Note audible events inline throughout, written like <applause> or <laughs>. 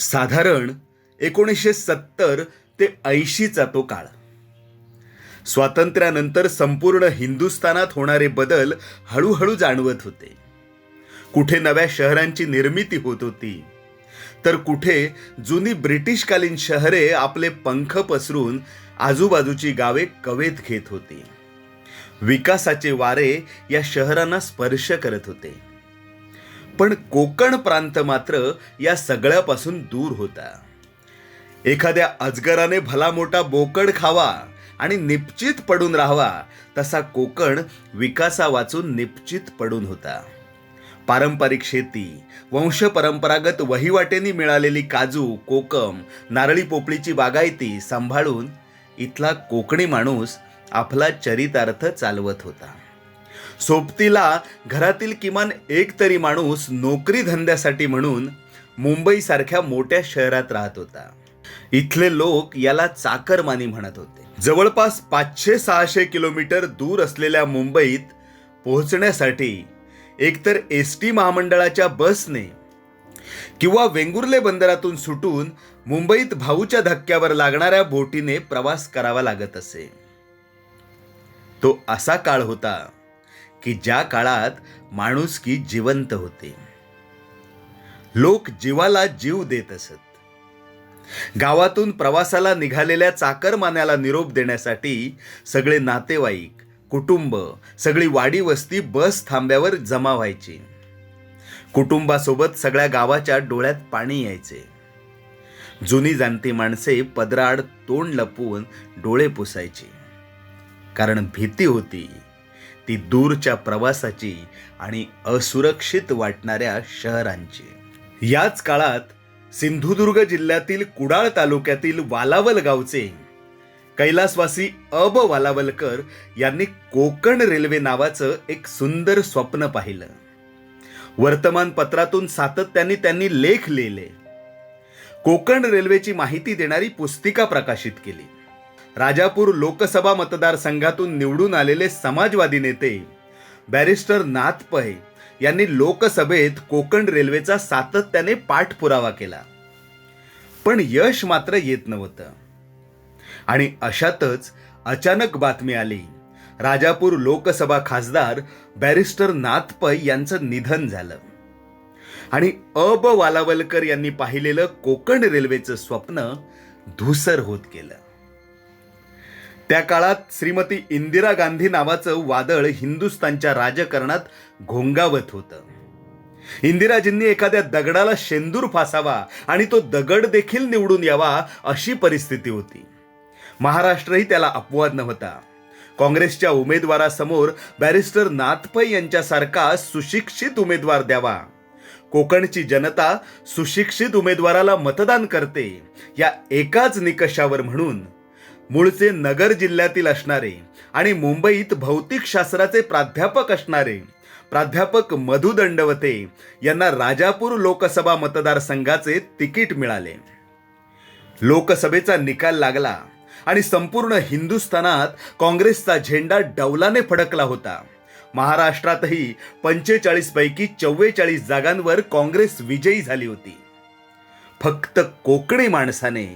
साधारण एकोणीसशे सत्तर ते ऐंशीचा तो काळ. स्वातंत्र्यानंतर संपूर्ण हिंदुस्थानात होणारे बदल हळूहळू जाणवत होते. कुठे नव्या शहरांची निर्मिती होत होती तर कुठे जुनी ब्रिटिशकालीन शहरे आपले पंख पसरून आजूबाजूची गावे कवेत घेत होती. विकासाचे वारे या शहरांना स्पर्श करत होते. पण कोकण प्रांत मात्र या सगळ्यापासून दूर होता. एखाद्या अजगराने भला मोठा बोकड खावा आणि निपचित पडून राहावा तसा कोकण विकासा वाचून निपचित पडून होता. पारंपरिक शेती वंश परंपरागत वहिवाटेनी मिळालेली काजू कोकम नारळी पोपळीची बागायती सांभाळून इथला कोकणी माणूस आपला चरितार्थ चालवत होता. सोबतीला घरातील किमान एक तरी माणूस नोकरी धंद्यासाठी म्हणून मुंबईसारख्या मोठ्या शहरात राहत होता. इथले लोक याला चाकरमानी म्हणत होते. जवळपास पाचशे सहाशे किलोमीटर दूर असलेल्या मुंबईत पोहोचण्यासाठी एकतर एस टी महामंडळाच्या बसने किंवा वेंगुर्ले बंदरातून सुटून मुंबईत भाऊच्या धक्क्यावर लागणाऱ्या बोटीने प्रवास करावा लागत असे. तो असा काळ होता की ज्या काळात माणुसकी जिवंत होते. लोक जीवाला जीव देत असत. गावातून प्रवासाला निघालेल्या चाकरमान्याला निरोप देण्यासाठी सगळे नातेवाईक कुटुंब सगळी वाडी वस्ती बस थांब्यावर जमा व्हायची. कुटुंबासोबत सगळ्या गावाच्या डोळ्यात पाणी यायचे. जुनी जाणती माणसे पदराड तोंड लपवून डोळे पुसायची. कारण भीती होती ती दूरच्या प्रवासाची आणि असुरक्षित वाटणाऱ्या शहरांची. याच काळात सिंधुदुर्ग जिल्ह्यातील कुडाळ तालुक्यातील वालावल गावचे कैलासवासी अब वालावलकर यांनी कोकण रेल्वे नावाचं एक सुंदर स्वप्न पाहिलं. वर्तमानपत्रातून सातत्याने त्यांनी लेख लिहिले. कोकण रेल्वेची माहिती देणारी पुस्तिका प्रकाशित केली. राजापूर लोकसभा मतदारसंघातून निवडून आलेले समाजवादी नेते बॅरिस्टर नाथ पै यांनी लोकसभेत कोकण रेल्वेचा सातत्याने पाठपुरावा केला. पण यश मात्र येत नव्हतं. आणि अशातच अचानक बातमी आली. राजापूर लोकसभा खासदार बॅरिस्टर नाथ पै यांचं निधन झालं. आणि अब वालावलकर यांनी पाहिलेलं कोकण रेल्वेचं स्वप्न धुसर होत गेलं. त्या काळात श्रीमती इंदिरा गांधी नावाचं वादळ हिंदुस्थानच्या राजकारणात घोंगावत होतं. इंदिराजींनी एखाद्या दगडाला शेंदूर फासावा आणि तो दगड देखील निवडून यावा अशी परिस्थिती होती. महाराष्ट्रही त्याला अपवाद नव्हता. काँग्रेसच्या उमेदवारासमोर बॅरिस्टर नाथपै यांच्यासारखा सुशिक्षित उमेदवार द्यावा. कोकणची जनता सुशिक्षित उमेदवाराला मतदान करते या एकाच निकषावर म्हणून मूळचे नगर जिल्ह्यातील असणारे आणि मुंबईत भौतिक शास्त्राचे प्राध्यापक असणारे प्राध्यापक मधु दंडवते यांना राजापूर लोकसभा मतदारसंघाचे तिकीट मिळाले. लोकसभेचा निकाल लागला आणि संपूर्ण हिंदुस्थानात काँग्रेसचा झेंडा डौलाने फडकला होता. महाराष्ट्रातही पंचेचाळीस पैकी चव्वेचाळीस जागांवर काँग्रेस विजयी झाली होती. फक्त कोकणी माणसाने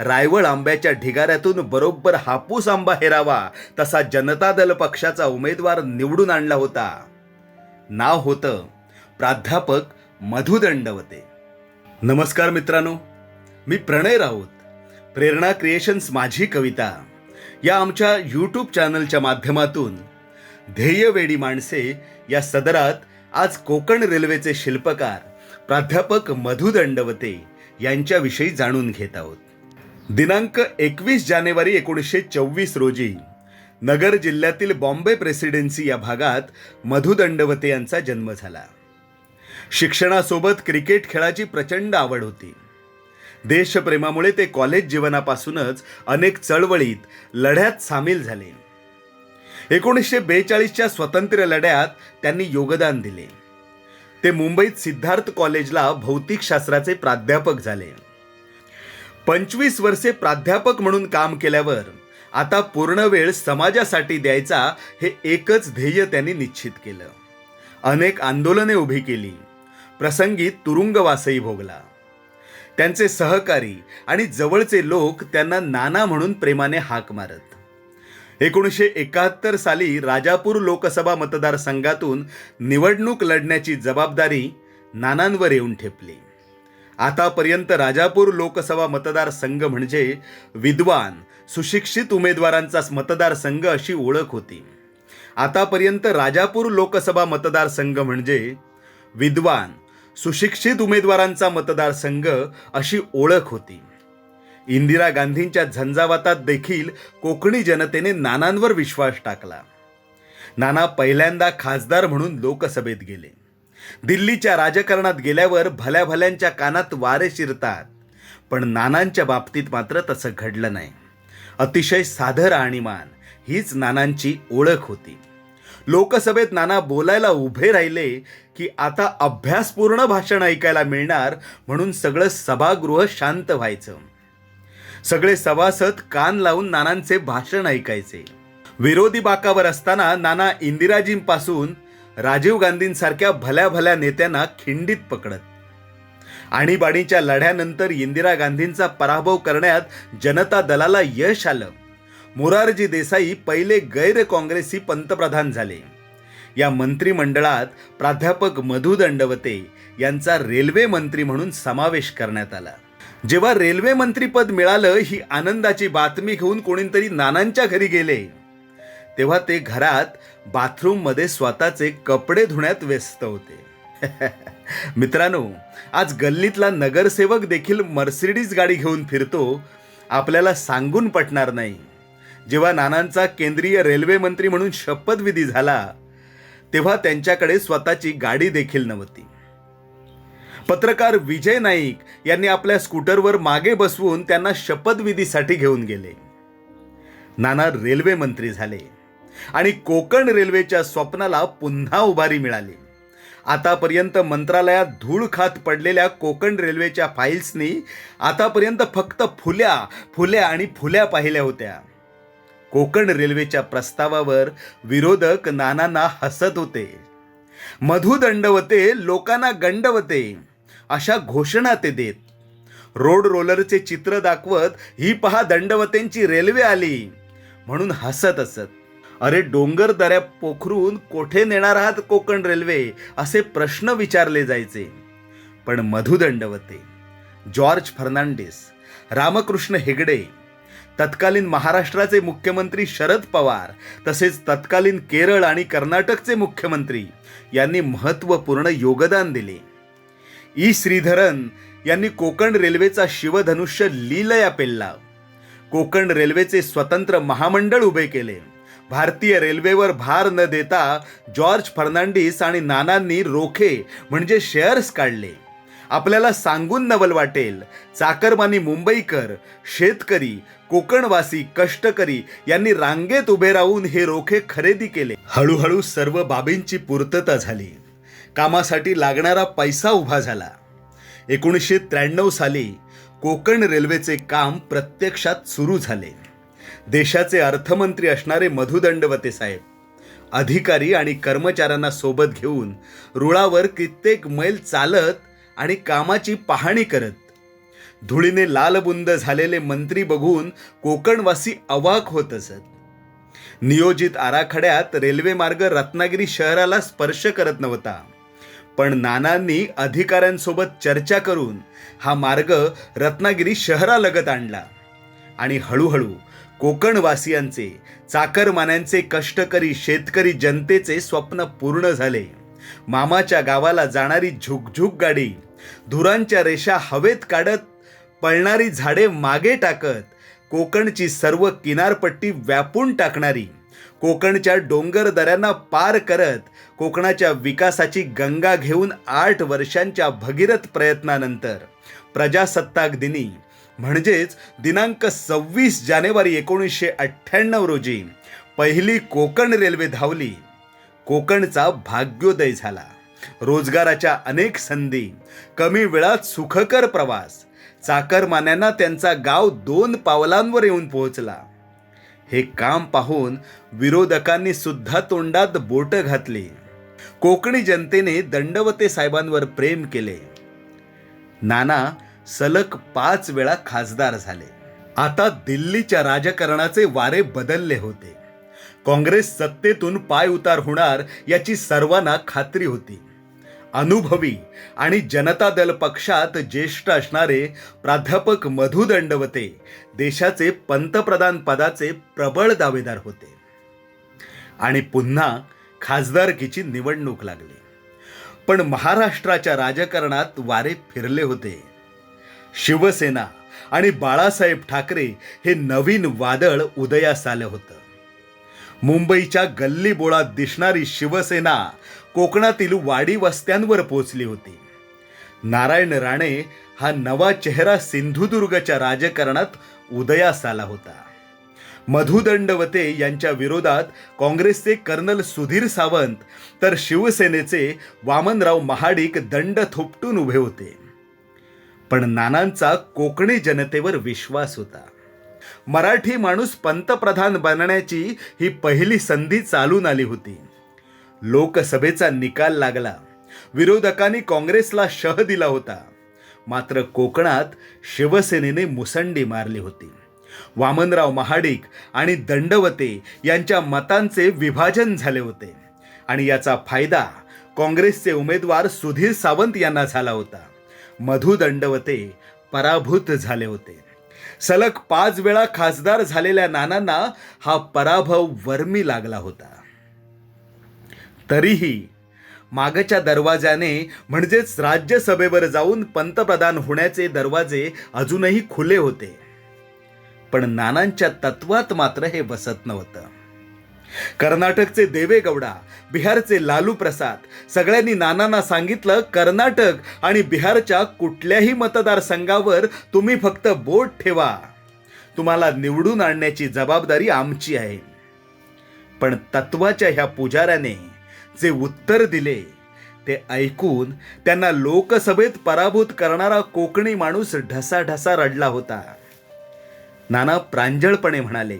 रायवळ आंब्याच्या ढिगाऱ्यातून बरोबर हापूस आंबा हेरावा तसा जनता दल पक्षाचा उमेदवार निवडून आणला होता. नाव होतं प्राध्यापक मधुदंडवते नमस्कार मित्रांनो मी प्रणय राऊत प्रेरणा क्रिएशन्स माझी कविता. या आमच्या यूट्यूब चॅनलच्या माध्यमातून ध्येयवेडी माणसे या सदरात आज कोकण रेल्वेचे शिल्पकार प्राध्यापक मधु दंडवते यांच्याविषयी जाणून घेत आहोत. दिनांक एकवीस जानेवारी एकोणीसशे चोवीस रोजी नगर जिल्ह्यातील बॉम्बे प्रेसिडेन्सी या भागात मधु दंडवते यांचा जन्म झाला. शिक्षणासोबत क्रिकेट खेळाची प्रचंड आवड होती. देशप्रेमामुळे ते कॉलेज जीवनापासूनच अनेक चळवळीत लढ्यात सामील झाले. एकोणीसशे बेचाळीसच्या स्वातंत्र्य लढ्यात त्यांनी योगदान दिले. ते मुंबईत सिद्धार्थ कॉलेजला भौतिकशास्त्राचे प्राध्यापक झाले. पंचवीस वर्षे प्राध्यापक म्हणून काम केल्यावर आता पूर्ण वेळ समाजासाठी द्यायचा हे एकच ध्येय त्यांनी निश्चित केलं. अनेक आंदोलने उभी केली. प्रसंगी तुरुंगवासही भोगला. त्यांचे सहकारी आणि जवळचे लोक त्यांना नाना म्हणून प्रेमाने हाक मारत. एकोणीसशे एकाहत्तर साली राजापूर लोकसभा मतदारसंघातून निवडणूक लढण्याची जबाबदारी नानांवर येऊन ठेपली. आतापर्यंत राजापूर लोकसभा मतदारसंघ म्हणजे विद्वान सुशिक्षित उमेदवारांचा मतदारसंघ अशी ओळख होती. आतापर्यंत राजापूर लोकसभा मतदारसंघ म्हणजे विद्वान सुशिक्षित उमेदवारांचा मतदारसंघ अशी ओळख होती. इंदिरा गांधींच्या झंझावातात देखील कोकणी जनतेने नानांवर विश्वास टाकला. नाना पहिल्यांदा खासदार म्हणून लोकसभेत गेले. दिल्लीच्या राजकारणात गेल्यावर भल्या भल्यांच्या कानात वारे शिरतात पण नानांच्या बाबतीत मात्र तसं घडलं नाही. अतिशय साधं राहणीमान हीच नानांची ओळख होती. लोकसभेत नाना बोलायला उभे राहिले की आता अभ्यासपूर्ण भाषण ऐकायला मिळणार म्हणून सगळं सभागृह शांत व्हायचं. सगळे सभासद कान लावून नानांचे भाषण ऐकायचे. विरोधी बाकावर असताना नाना इंदिराजींपासून राजीव गांधींसारख्या भल्या भल्या नेत्यांना खिंडीत पकडत. आणीबाणीच्या लढ्यानंतर इंदिरा गांधींचा पराभव करण्यात जनता दलाला यश आलं. मोरारजी देसाई पहिले गैर काँग्रेसी पंतप्रधान झाले. या मंत्रिमंडळात प्राध्यापक मधु दंडवते यांचा रेल्वे मंत्री म्हणून समावेश करण्यात आला. जेव्हा रेल्वे मंत्रीपद मिळालं ही आनंदाची बातमी घेऊन कोणीतरी नानांच्या घरी गेले. तेव्हा ते घरात बाथरूममध्ये स्वतःचे कपडे धुण्यात व्यस्त होते. <laughs> मित्रांनो आज गल्लीतला नगरसेवक देखील मर्सिडीज गाडी घेऊन फिरतो आपल्याला सांगून पटणार नाही. जेव्हा नानांचा केंद्रीय रेल्वे मंत्री म्हणून शपथविधी झाला तेव्हा त्यांच्याकडे स्वतःची गाडी देखील नव्हती. पत्रकार विजय नाईक यांनी आपल्या स्कूटरवर मागे बसवून त्यांना शपथविधीसाठी घेऊन गेले. नाना रेल्वे मंत्री झाले आणि कोकण रेल्वेच्या स्वप्नाला पुन्हा उभारी मिळाली. आतापर्यंत मंत्रालयात धूळ खात पडलेल्या कोकण रेल्वेच्या फाईल्सनी आतापर्यंत फक्त फुल्या फुल्या आणि फुल्या पाहिल्या होत्या. कोकण रेल्वेच्या प्रस्तावावर विरोधक नानांना हसत होते. मधु दंडवते लोकांना गंडवते. अशा घोषणा ते देत. रोड रोलरचे चित्र दाखवत ही पहा दंडवतेंची रेल्वे आली. म्हणून हसत असत अरे डोंगर दऱ्या पोखरून कोठे नेणार आहात कोकण रेल्वे? असे प्रश्न विचारले जायचे. पण मधु दंडवते जॉर्ज फर्नांडिस रामकृष्ण हेगडे तत्कालीन महाराष्ट्राचे मुख्यमंत्री शरद पवार तसेच तत्कालीन केरळ आणि कर्नाटकचे मुख्यमंत्री यांनी महत्त्वपूर्ण योगदान दिले. ई. श्रीधरन यांनी कोकण रेल्वेचा शिवधनुष्य लीलया पेलला. कोकण रेल्वेचे स्वतंत्र महामंडळ उभे केले. भारतीय रेल्वेवर भार न देता जॉर्ज फर्नांडिस आणि नानांनी रोखे म्हणजे शेअर्स काढले. आपल्याला सांगून नवल वाटेल चाकरमानी मुंबईकर शेतकरी कोकणवासी कष्टकरी यांनी रांगेत उभे राहून हे रोखे खरेदी केले. हळूहळू सर्व बाबींची पूर्तता झाली. कामासाठी लागणारा पैसा उभा झाला. एकोणीसशे त्र्याण्णव साली कोकण रेल्वेचे काम प्रत्यक्षात सुरू झाले. देशाचे अर्थमंत्री असणारे मधुदंडवते साहेब अधिकारी आणि कर्मचाऱ्यांना सोबत घेऊन रुळावर कित्येक मैल चालत आणि कामाची पाहणी करत. धुळीने लालबुंद झालेले मंत्री बघून कोकणवासी अवाक होत असत. नियोजित आराखड्यात रेल्वे मार्ग रत्नागिरी शहराला स्पर्श करत नव्हता. पण नानांनी अधिकाऱ्यांसोबत चर्चा करून हा मार्ग रत्नागिरी शहरालगत आणला. आणि हळूहळू कोकणवासियांचे चाकरमान्यांचे कष्टकरी शेतकरी जनतेचे स्वप्न पूर्ण झाले. मामाच्या गावाला जाणारी झुकझुक गाडी धुरांच्या रेषा हवेत काढत पळणारी झाडे मागे टाकत कोकणची सर्व किनारपट्टी व्यापून टाकणारी कोकणच्या डोंगर दऱ्यांना पार करत कोकणाच्या विकासाची गंगा घेऊन आठ वर्षांच्या भगीरथ प्रयत्नानंतर प्रजासत्ताक दिनी म्हणजेच दिनांक सव्वीस जानेवारी एकोणीसशे अठ्ठ्याण्णव रोजी पहिली कोकण रेल्वे धावली. कोकणचा भाग्योदय झाला. रोजगाराच्या अनेक संधी कमी वेळात सुखकर प्रवास चाकरमान्यांना त्यांचा गाव दोन पावलांवर येऊन पोहोचला. हे काम पाहून विरोधकांनी सुद्धा तोंडात बोट घातली. कोकणी जनतेने दंडवते साहेबांवर प्रेम केले. नाना सलग पाच वेळा खासदार झाले. आता दिल्लीच्या राजकारणाचे वारे बदलले होते. काँग्रेस सत्तेतून पाय उतार होणार याची सर्वांना खात्री होती. अनुभवी आणि जनता दल पक्षात ज्येष्ठ असणारे प्राध्यापक मधु दंडवते देशाचे पंतप्रधान पदाचे प्रबळ दावेदार होते. आणि पुन्हा खासदारकीची निवडणूक लागली. पण महाराष्ट्राच्या राजकारणात वारे फिरले होते. शिवसेना आणि बाळासाहेब ठाकरे हे नवीन वादळ उदयास आलं होतं. मुंबईच्या गल्लीबोळात दिसणारी शिवसेना कोकणातील वाडी वस्त्यांवर पोचली होती. नारायण राणे हा नवा चेहरा सिंधुदुर्गच्या राजकारणात उदयास आला होता. मधुदंडवते यांच्या विरोधात काँग्रेसचे कर्नल सुधीर सावंत तर शिवसेनेचे वामनराव महाडिक दंड थोपटून उभे होते. पण नानांचा कोकणी जनतेवर विश्वास होता. मराठी माणूस पंतप्रधान बनण्याची ही पहिली संधी चालून आली होती. लोकसभेचा निकाल लागला. विरोधकांनी काँग्रेसला शह दिला होता. मात्र कोकणात शिवसेनेने मुसंडी मारली होती. वामनराव महाडिक आणि दंडवते यांच्या मतांचे विभाजन झाले होते. आणि याचा फायदा काँग्रेसचे उमेदवार सुधीर सावंत यांना झाला होता. मधु दंडवते पराभूत झाले होते. सलग पाच वेळा खासदार झालेल्या नानांना हा पराभव वर्मी लागला होता. तरीही मागच्या दरवाजाने म्हणजेच राज्यसभेवर जाऊन पंतप्रधान होण्याचे दरवाजे अजूनही खुले होते. पण नानांच्या तत्वात मात्र हे बसत नव्हतं. कर्नाटकचे देवेगौडा बिहारचे लालू प्रसाद सगळ्यांनी नानांना सांगितलं कर्नाटक आणि बिहारच्या कुठल्याही मतदारसंघावर तुम्ही फक्त बोट ठेवा. तुम्हाला निवडून आणण्याची जबाबदारी आमची आहे. पण तत्वाच्या ह्या पुजाऱ्याने जे उत्तर दिले ते ऐकून त्यांना लोकसभेत पराभूत करणारा कोकणी माणूस ढसाढसा रडला होता. नाना प्रांजळपणे म्हणाले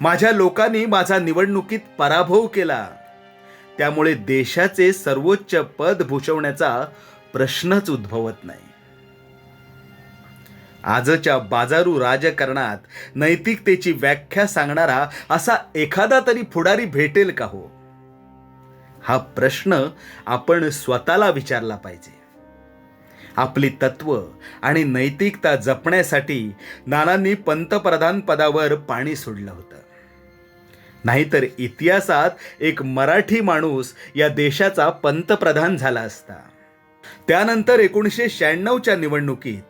माझ्या लोकांनी माझा निवडणुकीत पराभव केला. त्यामुळे देशाचे सर्वोच्च पद भूषवण्याचा प्रश्नच उद्भवत नाही. आजच्या बाजारू राजकारणात नैतिकतेची व्याख्या सांगणारा असा एखादा तरी पुढारी भेटेल का हो? हा प्रश्न आपण स्वतःला विचारला पाहिजे. आपली तत्व आणि नैतिकता जपण्यासाठी नानांनी पंतप्रधान पदावर पाणी सोडलं होतं. नाहीतर इतिहासात एक मराठी माणूस या देशाचा पंतप्रधान झाला असता. त्यानंतर एकोणीसशे शहाण्णवच्या निवडणुकीत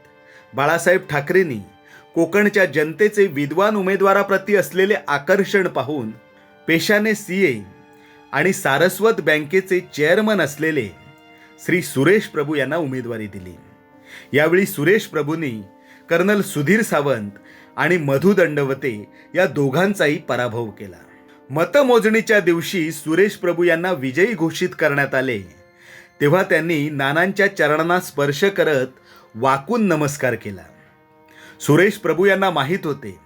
बाळासाहेब ठाकरेंनी कोकणच्या जनतेचे विद्वान उमेदवाराप्रती असलेले आकर्षण पाहून पेशाने सी ए आणि सारस्वत बँकेचे चेअरमन असलेले श्री सुरेश प्रभू यांना उमेदवारी दिली. यावेळी सुरेश प्रभूंनी कर्नल सुधीर सावंत आणि मधु दंडवते या दोघांचाही पराभव केला. मतमोजणीच्या दिवशी सुरेश प्रभू यांना विजयी घोषित करण्यात आले. तेव्हा त्यांनी नानांच्या चरणांना स्पर्श करत वाकून नमस्कार केला. सुरेश प्रभू यांना माहीत होते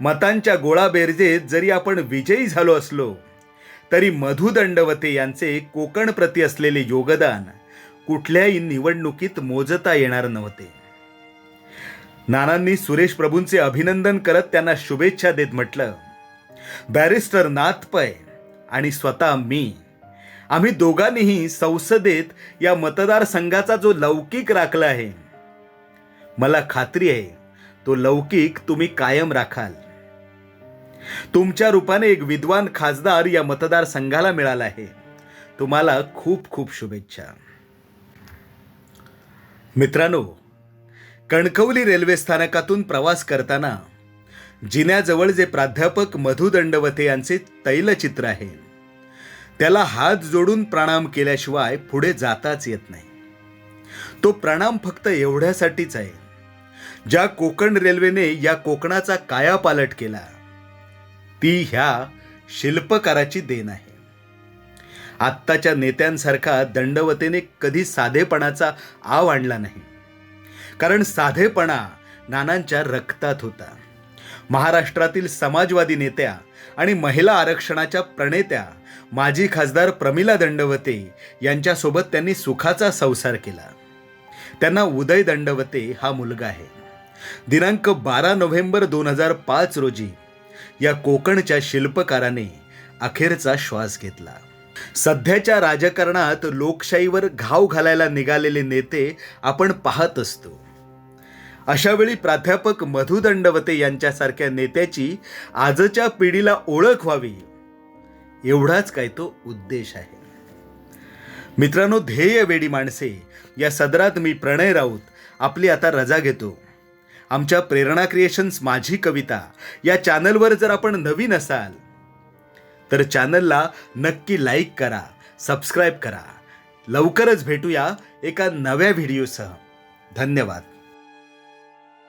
मतांच्या गोळाबेरजेत जरी आपण विजयी झालो असलो तरी मधु दंडवते यांचे कोकण प्रती असलेले योगदान कुठल्याही निवडणुकीत मोजता येणार नव्हते. नानांनी सुरेश प्रभूंचे अभिनंदन करत त्यांना शुभेच्छा देत म्हटलं बॅरिस्टर नाथ पै आणि स्वतः मी. आम्ही दोघांनीही संसदेत या मतदारसंघाचा जो लौकिक राखला आहे मला खात्री आहे तो लौकिक तुम्ही कायम राखाल. तुमच्या रूपाने एक विद्वान खासदार या मतदारसंघाला मिळाला आहे. तुम्हाला खूप खूप शुभेच्छा. मित्रांनो कणकवली रेल्वे स्थानकातून प्रवास करताना जिन्याजवळ जे प्राध्यापक मधु दंडवते यांचे तैलचित्र आहे. त्याला हात जोडून प्रणाम केल्याशिवाय पुढे जाताच येत नाही. तो प्रणाम फक्त एवढ्यासाठीच आहे. ज्या कोकण रेल्वेने या कोकणाचा कायापालट केला ती ह्या शिल्पकाराची देण आहे. आत्ताच्या नेत्यांसारखा दंडवतेने कधी साधेपणाचा आव आणला नाही. कारण साधेपणा नानांच्या रक्तात होता. महाराष्ट्रातील समाजवादी नेत्या आणि महिला आरक्षणाच्या प्रणेत्या माजी खासदार प्रमिला दंडवते यांच्यासोबत त्यांनी सुखाचा संसार केला. त्यांना उदय दंडवते हा मुलगा आहे. दिनांक बारा नोव्हेंबर दोन हजार पाच रोजी या कोकणच्या शिल्पकाराने अखेरचा श्वास घेतला. सध्याच्या राजकारणात लोकशाहीवर घाव घालायला निघालेले नेते आपण पाहत असतो. अशावेळी प्राध्यापक मधु दंडवते यांच्यासारख्या नेत्याची आजच्या पिढीला ओळख व्हावी एवढाच काय तो उद्देश आहे. मित्रांनो ध्येय वेडी माणसे या सदरात मी प्रणय राऊत आपली आता रजा घेतो. आमच्या प्रेरणा क्रिएशन्स माझी कविता. या चॅनलवर जर आपण नवीन असाल तर चॅनलला नक्की लाईक करा सबस्क्राईब करा. लवकरच भेटूया एका नव्या व्हिडिओसह. धन्यवाद.